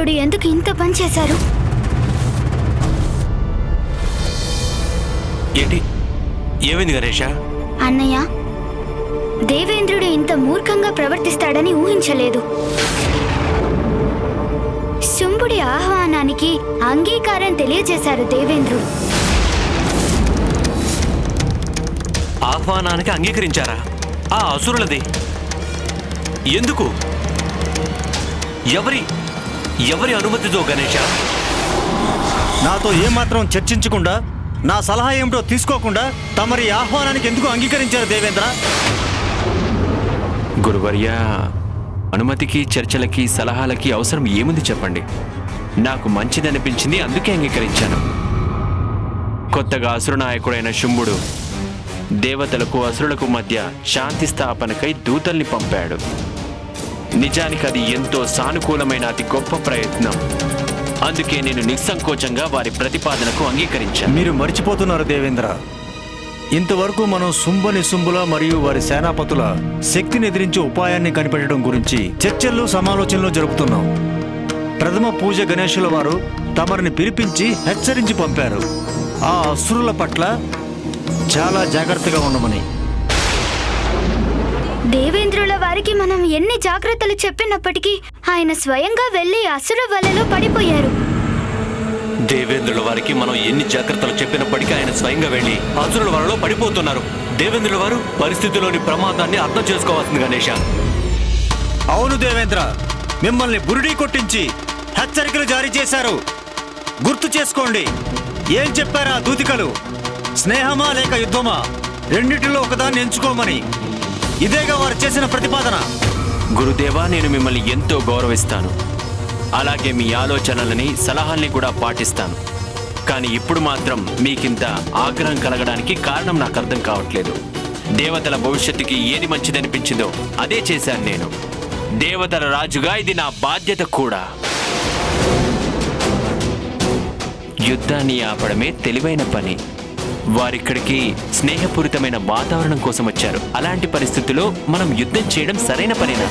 దేవేంద్రుడు ఎందుకు ఇంత పని చేశారు? ఏంటి? ఏమైంది గణేష? అన్నయ్య దేవేంద్రుడు ఇంత మూర్ఖంగా ప్రవర్తిస్తాడని ఊహించలేదు. శుంభుడి ఆహ్వానానికి అంగీకారం తెలియజేశారు దేవేంద్రుడు. ఆహ్వానానికి అంగీకరించారా? ఆ అసురులది. ఎందుకు? ఎవరి ఎవరి అనుమతితో గణేష? నాతో ఏమాత్రం చర్చించకుండా నా సలహా ఏమిటో తీసుకోకుండా తమరి ఆహ్వానానికి ఎందుకు అంగీకరించారు దేవేంద్ర? గురువర్య అనుమతికి చర్చలకి సలహాలకి అవసరం ఏముంది చెప్పండి. నాకు మంచిదనిపించింది అందుకే అంగీకరించాను. కొత్తగా అసురనాయకుడైన శుంభుడు దేవతలకు అసురులకు మధ్య శాంతి స్థాపనకై దూతల్ని పంపాడు. నిజానికి అది ఎంతో సానుకూలమైన అతి గొప్ప ప్రయత్నం. అందుకే నేను నిస్సంకోచంగా వారి ప్రతిపాదనకు అంగీకరించాను. మీరు మర్చిపోతున్నారు దేవేంద్ర. ఇంతవరకు మనం శుంభ శుంభుల మరియు వారి సేనాపతుల శక్తిని ఎదిరించే ఉపాయాన్ని కనిపెట్టడం గురించి చర్చల్లో సమాలోచనలు జరుపుతున్నాం. ప్రథమ పూజ గణేశుల వారు తమరిని పిలిపించి హెచ్చరించి పంపారు. ఆ అసురుల పట్ల చాలా జాగ్రత్తగా ఉండమని. దేవేంద్రుల వారికి మనం ఎన్ని జాగ్రత్తలు చెప్పినప్పటికీ ఆయన స్వయంగా వెళ్ళి అసుర వలలో పడిపోయారు. దేవేంద్రుల వారికి మనం ఎన్ని జాగ్రత్తలు చెప్పినప్పటికీ ఆయన స్వయంగా వెళ్ళి అసురుల వారిలో పడిపోతున్నారు. దేవేంద్రుల వారు పరిస్థితిలోని ప్రమాదాన్ని అర్థం చేసుకోవాల్సింది గణేష. అవును దేవేంద్ర మిమ్మల్ని బురిడీ కొట్టించి హెచ్చరికలు జారీ చేశారు. గుర్తు చేసుకోండి ఏం చెప్పారా దూతికలు? స్నేహమా లేక యుద్ధమా? రెండిటిలో ఒకదాన్ని ఎంచుకోమని. ఇదేగా వారు చేసిన ప్రతిపాదన. గురుదేవా నేను మిమ్మల్ని ఎంతో గౌరవిస్తాను. అలాగే మీ ఆలోచనలని సలహాల్ని కూడా పాటిస్తాను. కానీ ఇప్పుడు మాత్రం మీకింత ఆగ్రహం కలగడానికి కారణం నాకు అర్థం కావట్లేదు. దేవతల భవిష్యత్తుకి ఏది మంచిదనిపించిందో అదే చేశాను నేను. దేవతల రాజుగా ఇది నా బాధ్యత కూడా. యుద్ధాన్ని ఆపడమే తెలివైన పని. వారిక్కడికి స్నేహపూరితమైన వాతావరణం కోసం వచ్చారు. అలాంటి పరిస్థితుల్లో మనం యుద్ధం చేయడం సరైన పనేనా?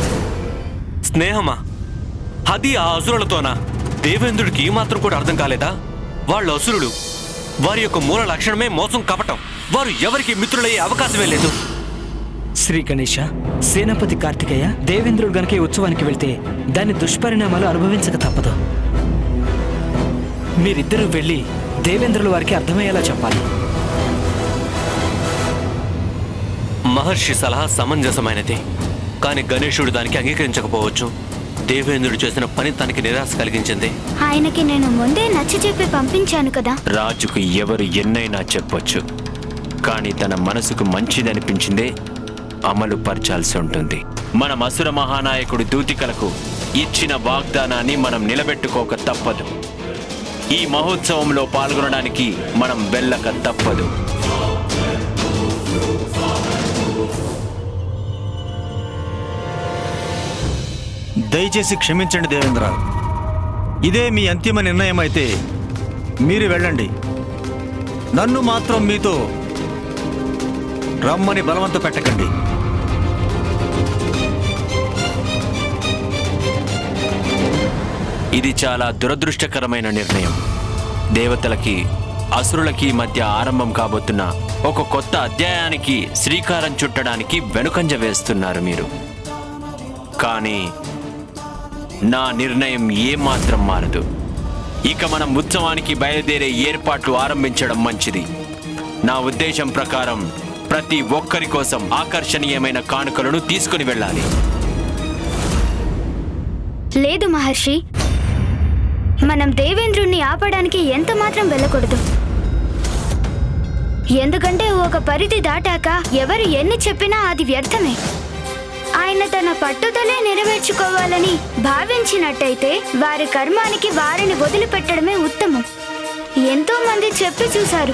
స్నేహమా? అది ఆ అసురులతోనా? దేవేంద్రుడికి మాత్రం కూడా అర్థం కాలేదా? వాళ్ళు అసురులు వారి యొక్క మూల లక్షణమే మోసం కపటం వారు ఎవరికి మిత్రులయ్యే అవకాశమే లేదు. శ్రీ గణేష సేనాపతి కార్తికేయ దేవేంద్రుడు గనక ఈ ఉత్సవానికి వెళ్తే దాని దుష్పరిణామాలు అనుభవించక తప్పదు. మీరిద్దరూ వెళ్ళి దేవేంద్రుల వారికి అర్థమయ్యేలా చెప్పాలి. మహర్షి సలహా సమంజసమైనది. కానీ గణేశుడు దానికి అంగీకరించకపోవచ్చు. దేవేంద్రుడు చేసిన పని తనకి నిరాశ కలిగించింది. ఆయనకి నేను ముందే నచ్చ చెప్పి పంపించాను కదా. రాజుకు ఎవరు ఎన్నైనా చెప్పొచ్చు. కానీ తన మనసుకు మంచిదనిపించిందే అమలు పరచాల్సి ఉంటుంది. మన అసుర మహానాయకుడు దూతికలకు ఇచ్చిన వాగ్దానాన్ని మనం నిలబెట్టుకోక తప్పదు. ఈ మహోత్సవంలో పాల్గొనడానికి మనం వెళ్ళక తప్పదు. దయచేసి క్షమించండి దేవేంద్ర. ఇదే మీ అంతిమ నిర్ణయం అయితే మీరు వెళ్ళండి. నన్ను మాత్రం మీతో రమ్మని బలవంత పెట్టకండి. ఇది చాలా దురదృష్టకరమైన నిర్ణయం. దేవతలకి అసురులకి మధ్య ఆరంభం కాబోతున్న ఒక కొత్త అధ్యాయానికి శ్రీకారం చుట్టడానికి వెనుకంజ వేస్తున్నారు మీరు. కానీ నా నిర్ణయం ఏమాత్రం మారదు. ఇక మనం ఉత్సవానికి బయలుదేరే ఏర్పాట్లు ఆరంభించడం మంచిది. నా ఉద్దేశం ప్రకారం ప్రతి ఒక్కరి కోసం ఆకర్షణీయమైన కానుకలను తీసుకుని వెళ్ళాలి. లేదు మహర్షి. మనం దేవేంద్రుణ్ణి ఆపడానికి ఎంత మాత్రం వెళ్ళకూడదు. ఎందుకంటే ఒక పరిధి దాటాక ఎవరు ఎన్ని చెప్పినా అది వ్యర్థమే. ఆయన తన పట్టుదలే నెరవేర్చుకోవాలని భావించినట్టయితే వారి కర్మానికి వారిని వదిలిపెట్టడమే ఉత్తమం. ఎంతో మంది చెప్పి చూశారు.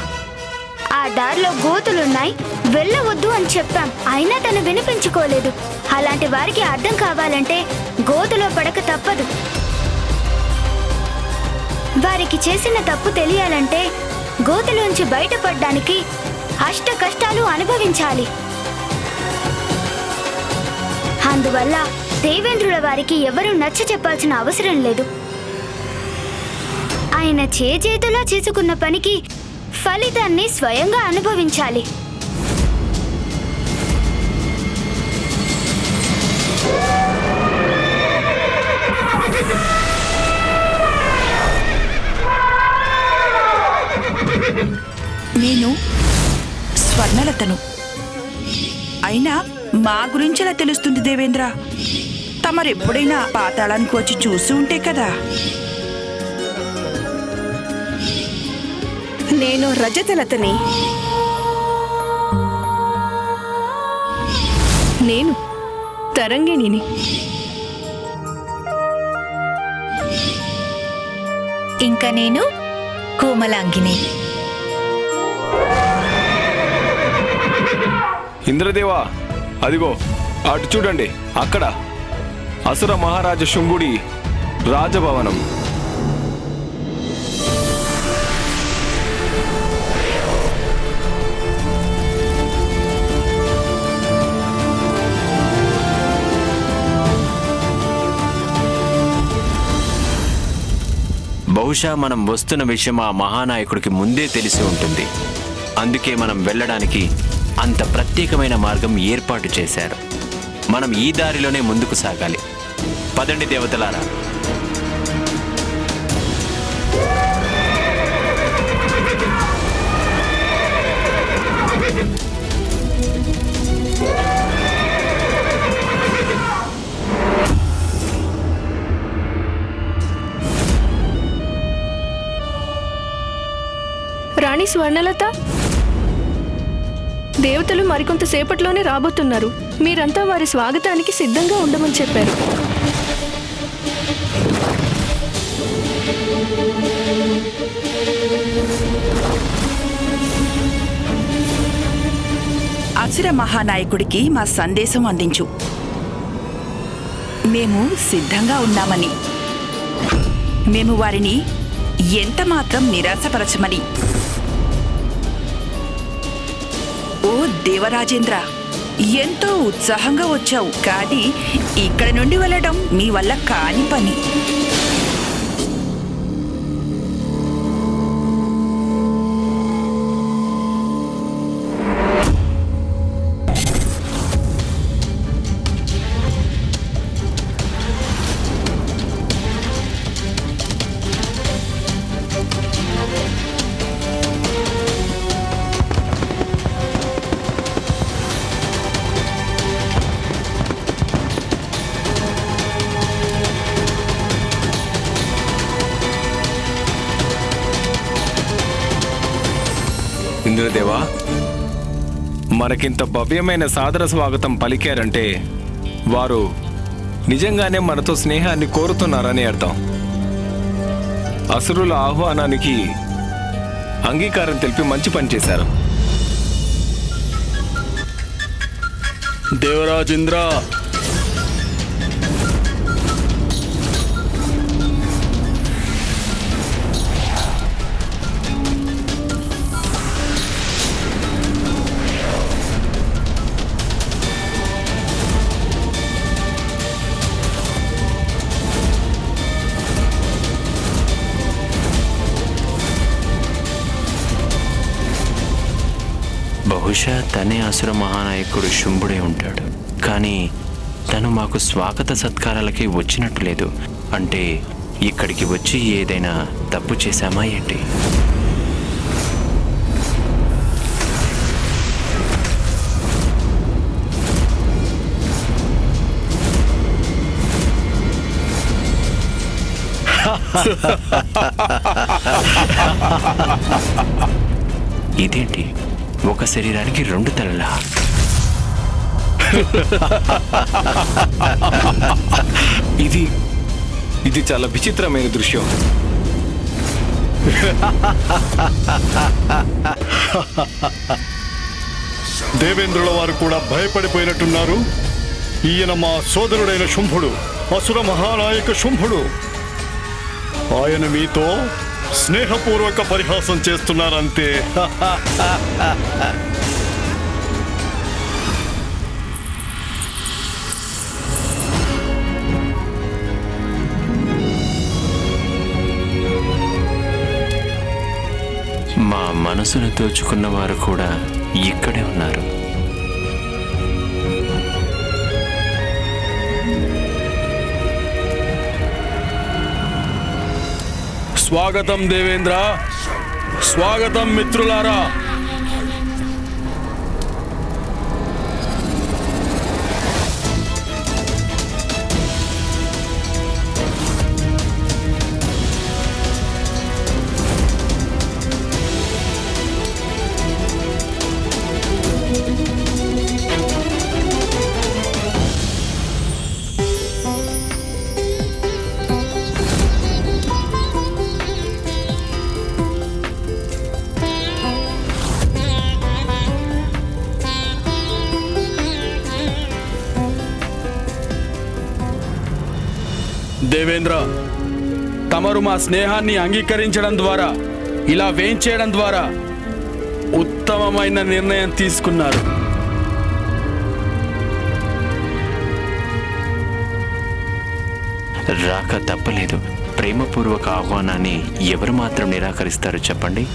ఆ దారిలో గోతులున్నాయి. వెళ్ళవద్దు అని చెప్పాం. అయినా తను వినిపించుకోలేదు. అలాంటి వారికి అర్థం కావాలంటే గోతులో పడక తప్పదు. వారికి చేసిన తప్పు తెలియాలంటే గోతులోంచి బయటపడడానికి అష్ట కష్టాలు అనుభవించాలి. అందువల్ల దేవేంద్రుల వారికి ఎవరూ నచ్చ చెప్పాల్సిన అవసరం లేదు. ఆయన చేజేతులా చేసుకున్న పనికి ఫలితాన్ని స్వయంగా అనుభవించాలి. నేను స్వర్ణలతను. అయినా మా గురించి ఎలా తెలుస్తుంది? దేవేంద్ర? తమరెప్పుడైనా పాతాళానికి వచ్చి చూసి ఉంటే కదా? నేను రజతలతని. నేను తరంగిణిని. ఇంకా నేను కోమలాంగిని. ఇంద్రదేవా అదిగో. అటు చూడండి అక్కడ అసుర మహారాజ శుంభుడి రాజభవనం. బహుశా మనం వస్తున్న విషయం ఆ మహానాయకుడికి ముందే తెలిసి ఉంటుంది. అందుకే మనం వెళ్ళడానికి అంత ప్రత్యేకమైన మార్గం ఏర్పాటు చేశారు. మనం ఈ దారిలోనే ముందుకు సాగాలి. పదండి దేవతలారా. రాణి స్వర్ణలత? దేవతలు మరికొంత సేపట్లోనే రాబోతున్నారు. మీరంతా వారి స్వాగతానికి సిద్ధంగా ఉండమని చెప్పారు. అసుర మహానాయకుడికి మా సందేశం అందించు. మేము సిద్ధంగా ఉన్నామని. మేము వారిని ఎంత మాత్రం నిరాశపరచమని. ఓ దేవరాజేంద్ర ఎంతో ఉత్సాహంగా వచ్చావు. కానీ ఇక్కడ నుండి వెళ్ళడం మీ వల్ల కాని పని. మనకింత భవ్యమైన సాదర స్వాగతం పలికారంటే వారు నిజంగానే మనతో స్నేహాన్ని కోరుతున్నారని అర్థం. అసురుల ఆహ్వానానికి అంగీకారం తెలిపి మంచి పని చేశారు. దేవరాజేంద్ర బహుశా తనే అసుర మహానాయకుడు శుంభుడే ఉంటాడు. కానీ తను మాకు స్వాగత సత్కారాలకి వచ్చినట్టు లేదు. అంటే ఇక్కడికి వచ్చి ఏదైనా తప్పు చేశామా ఏంటి? ఇదేంటి? ఒక శరీరానికి రెండు తలలా ఇది ఇది చాలా విచిత్రమైన దృశ్యం. దేవేంద్రుల వారు కూడా భయపడిపోయినట్టున్నారు. ఈయన మా సోదరుడైన శుంభుడు అసుర మహానాయక శుంభుడు. ఆయన మీతో స్నేహపూర్వక పరిహాసం చేస్తున్నారంతే. మా మనసును దోచుకున్న వారు కూడా ఇక్కడే ఉన్నారు. స్వాగతం దేవేంద్ర. స్వాగతం మిత్రులారా. దేవేంద్ర! తమరు మా స్నేహాన్ని అంగీకరించడం ద్వారా ఇలా వేయించేయడం ద్వారా ఉత్తమమైన నిర్ణయం తీసుకున్నారు. రాక తప్పలేదు. ప్రేమపూర్వక ఆహ్వానాన్ని ఎవరు మాత్రం నిరాకరిస్తారు చెప్పండి.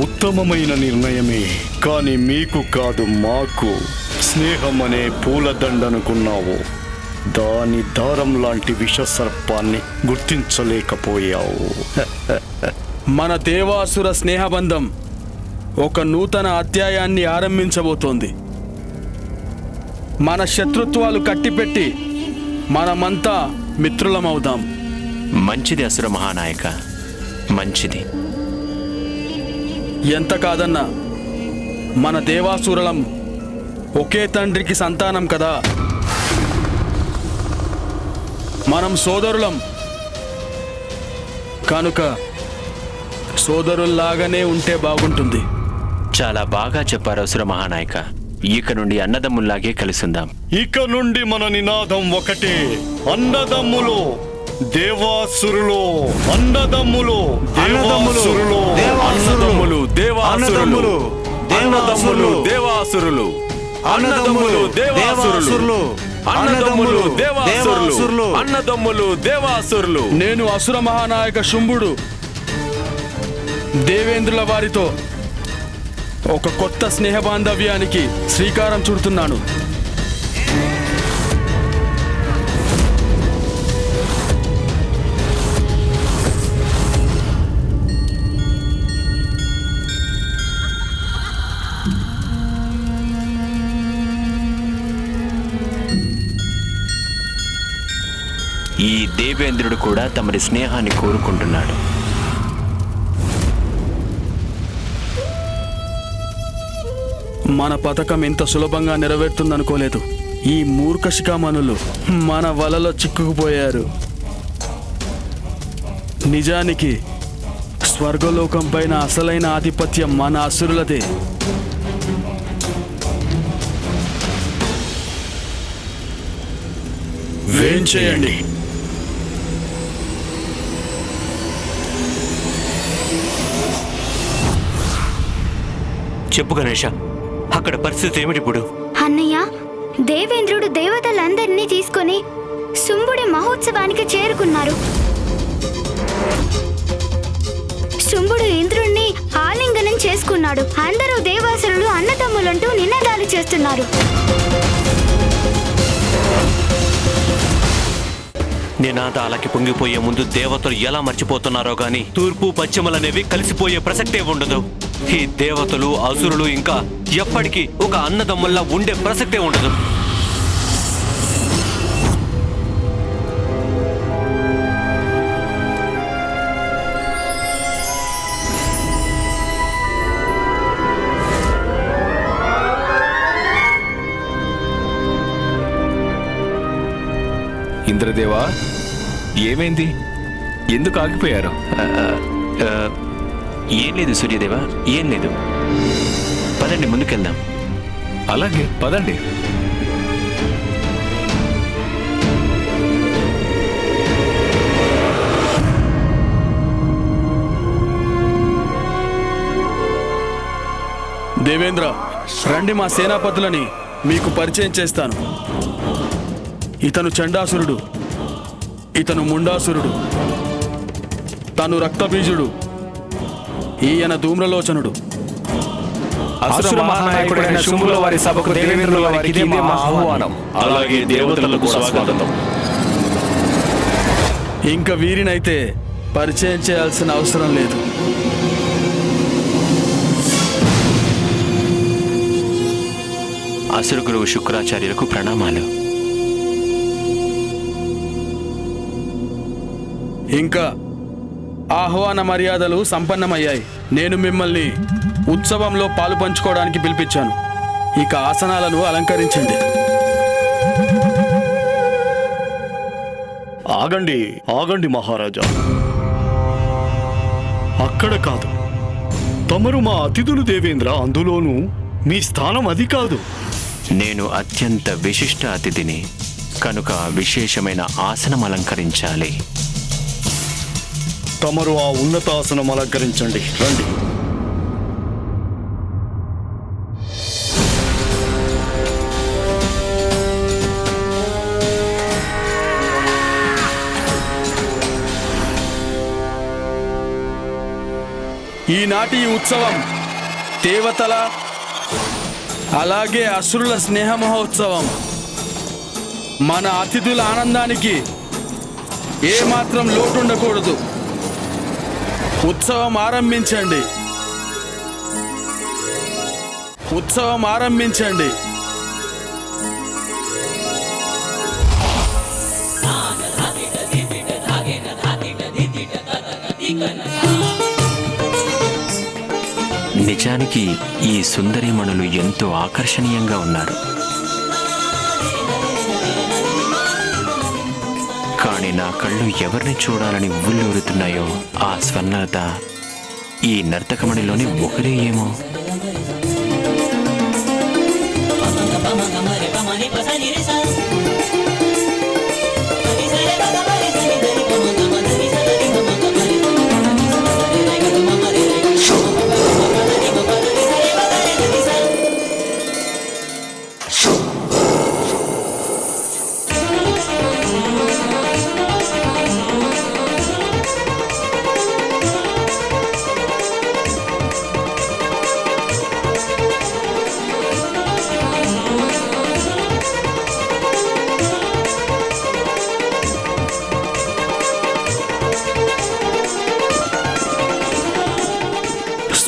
ఉత్తమమైన నిర్ణయమే కానీ మీకు కాదు మాకు. స్నేహం అనే పూలదండనుకున్నావు. దాని దారం లాంటి విషసర్పాన్ని గుర్తించలేకపోయావు. మన దేవాసుర స్నేహబంధం ఒక నూతన అధ్యాయాన్ని ఆరంభించబోతోంది. మన శత్రుత్వాలు కట్టిపెట్టి మనమంతా మిత్రులమవుదాం. మంచిది అసుర మహానాయక. మంచిది. ఎంత కాదన్నా మన దేవాసురలం ఒకే తండ్రికి సంతానం కదా? మనం సోదరులం. కనుక సోదరుల్లాగానే ఉంటే బాగుంటుంది. చాలా బాగా చెప్పారు అసుర మహానాయక. ఇక నుండి అన్నదమ్ముల్లాగే కలిసుందాం. ఇక నుండి మన నినాదం ఒకటే. అన్నదమ్ములు దేవాసురులు. అన్నదమ్ములు దేవాసురులు. అన్నదమ్ములు, దేవాసురులు. అన్నదమ్ములు, దేవాసురులు. అన్నదమ్ములు, దేవాసురులు, అన్నదమ్ములు దేవాసురులు, అన్నదమ్ములు దేవాసురులు. నేను అసుర మహానాయక శుంభుడు దేవేంద్రుల వారితో ఒక కొత్త స్నేహ బాంధవ్యానికి శ్రీకారం చుడుతున్నాను. ఈ దేవేంద్రుడు కూడా తమరి స్నేహాన్ని కోరుకుంటున్నాడు. మన పథకం ఇంత సులభంగా నెరవేరుతుందనుకోలేదు. ఈ మూర్ఖ శిఖామణులు మన వలలో చిక్కుకుపోయారు. నిజానికి స్వర్గలోకం పైన అసలైన ఆధిపత్యం మన అసురులదే. వేంచేయండి. చెప్పు గణేష. అక్కడ పరిస్థితి ఏమిటి ఇప్పుడు? అన్నయ్య దేవేంద్రుడు దేవతలందరినీ తీసుకొని శుంభుడి మహోత్సవానికి చేరుకున్నారు. శుంభుడు ఇంద్రుణ్ణి ఆలింగనం చేసుకున్నాడు. అందరూ దేవాసురులు అన్నదమ్ములంటూ నినాదాలు చేస్తున్నారు. నినాదాలకి పొంగిపోయే ముందు దేవతలు ఎలా మర్చిపోతున్నారో గాని తూర్పు పశ్చిమలనేవి కలిసిపోయే ప్రసక్తే ఉండదు. ఈ దేవతలు అసురులు ఇంకా ఎప్పటికీ ఒక అన్నదమ్ముల్లా ఉండే ప్రసక్తే ఉండదు. ఇంద్రదేవా ఏమైంది? ఎందుకు ఆగిపోయారు? ఆ, ఏం లేదు సూర్యదేవ ఏం లేదు. పదండి ముందుకెళ్దాం. అలాగే పదండి. దేవేంద్ర రండి మా సేనాపతులని మీకు పరిచయం చేస్తాను. ఇతను చండాసురుడు ఇతను ముండాసురుడు తను రక్తబీజుడు ఈయన ధూమ్రలోచనుడు. అసుర మహానాయకుడైన శుంభుల వారి సభకు దేవేంద్రుల వారికి ఇదే మా ఆహ్వానం. అలాగే దేవతలకు స్వాగతం. ఇంకా వీరినైతే పరిచయం చేయాల్సిన అవసరం లేదు. అసురు గురువు శుక్రాచార్యులకు ప్రణామాలు. ఇంకా ఆహ్వాన మర్యాదలు సంపన్నమయ్యాయి. నేను మిమ్మల్ని ఉత్సవంలో పాలు పంచుకోవడానికి పిలిపించాను. ఇక ఆసనాలను అలంకరించండి. ఆగండి ఆగండి మహారాజా. అక్కడ కాదు. తమరు మా అతిథులు దేవేంద్ర అందులోనూ మీ స్థానం అది కాదు. నేను అత్యంత విశిష్ట అతిథిని. కనుక విశేషమైన ఆసనం అలంకరించాలి. తమరు ఆ ఉన్నతాసనం అలంకరించండి. రండి. ఈనాటి ఈ ఉత్సవం దేవతల అలాగే అసురుల స్నేహ మహోత్సవం. మన అతిథుల ఆనందానికి ఏమాత్రం లోటు ఉండకూడదు ఉత్సవం ఆరంభించండి. ఉత్సవం ఆరంభించండి. నిజానికి ఈ సుందరిమణులు ఎంతో ఆకర్షణీయంగా ఉన్నారు. కానీ నా కళ్ళు ఎవరిని చూడాలని ఉవ్వులూరుతున్నాయో ఆ స్వర్ణలత ఈ నర్తకమణిలోని ఒకరే ఏమో.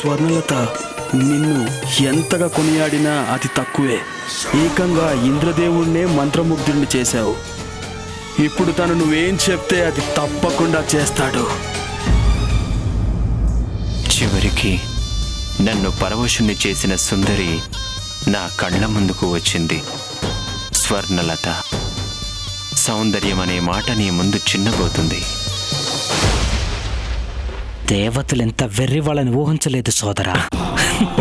స్వర్ణలత నిన్ను ఎంతగా కొనియాడినా అది తక్కువే. ఏకంగా ఇంద్రదేవుణ్ణే మంత్రముగ్ధుడిని చేశావు. ఇప్పుడు తను నువ్వేం చెప్తే అది తప్పకుండా చేస్తాడు. చివరికి నన్ను పరవశుణ్ణి చేసిన సుందరి నా కళ్ళ ముందుకు వచ్చింది. స్వర్ణలత సౌందర్యం అనే మాట నీ ముందు చిన్నబోతుంది. దేవతలెంత వెర్రి వాళ్ళని ఊహించలేదు సోదరా.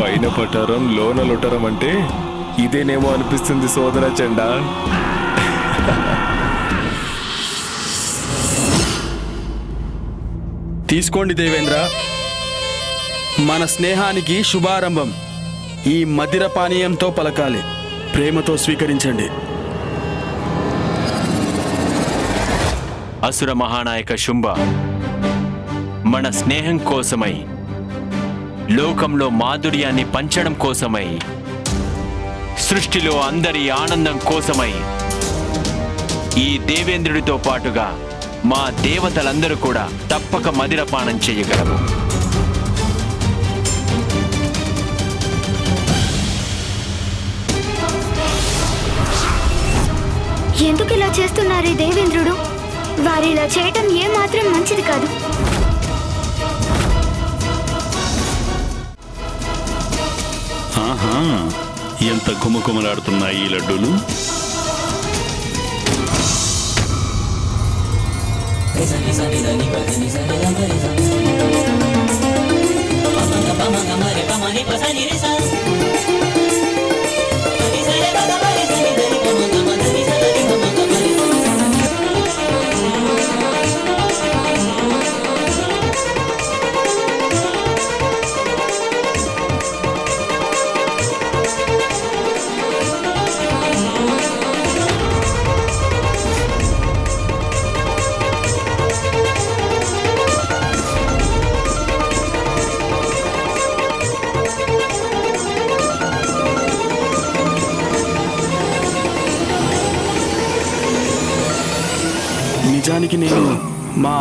పైన పటారం లోన లొటరం అంటే ఇదేనేమో అనిపిస్తుంది సోదర చెండా. తీసుకోండి దేవేంద్ర. మన స్నేహానికి శుభారంభం ఈ మదిర పానీయంతో పలకాలి. ప్రేమతో స్వీకరించండి. అసుర మహానాయక శుంభ. మన స్నేహం కోసమై లోకంలో మాధుర్యాన్ని పంచడం కోసమై సృష్టిలో అందరి ఆనందం కోసమై ఈ దేవేంద్రుడితో పాటుగా మా దేవతలందరూ కూడా తప్పక మదిరపానం చేయగలము ఎందుకు ఇలా చేస్తున్నారు ఈ దేవేంద్రుడు? వారిలా చేయటం ఏమాత్రం మంచిది కాదు. ఎంత కుమకుమలాడుతున్నాయి ఈ లడ్డూలు?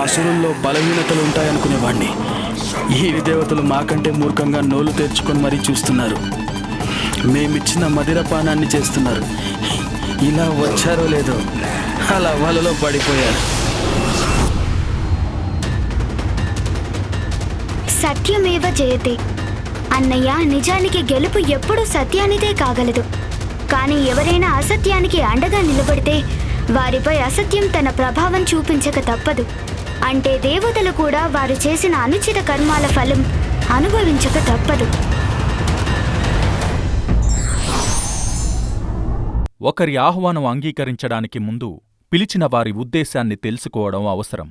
అసురుల్లో బలహీనతలు ఉంటాయనుకునేవాడిని ఈ దేవతలు మాకంటే మూర్ఖంగా నోలు తెరుచుకొని మరీ చూస్తున్నారు. మేమిచ్చిన మదిరపానాన్ని చేస్తున్నారు. ఇలా వచ్చారో లేదో అలా వలలో పడిపోయారు. సత్యమేవ జయతే. అన్నయ్య నిజానికి గెలుపు ఎప్పుడూ సత్యానిదే కాగలదు. కానీ ఎవరైనా అసత్యానికి అండగా నిలబడితే వారిపై అసత్యం తన ప్రభావం చూపించక తప్పదు. అంటే దేవతలు కూడా వారు చేసిన అనుచిత కర్మాల ఫలం అనుభవించక తప్పదు. ఒకరి ఆహ్వానం అంగీకరించడానికి ముందు పిలిచిన వారి ఉద్దేశాన్ని తెలుసుకోవడం అవసరం.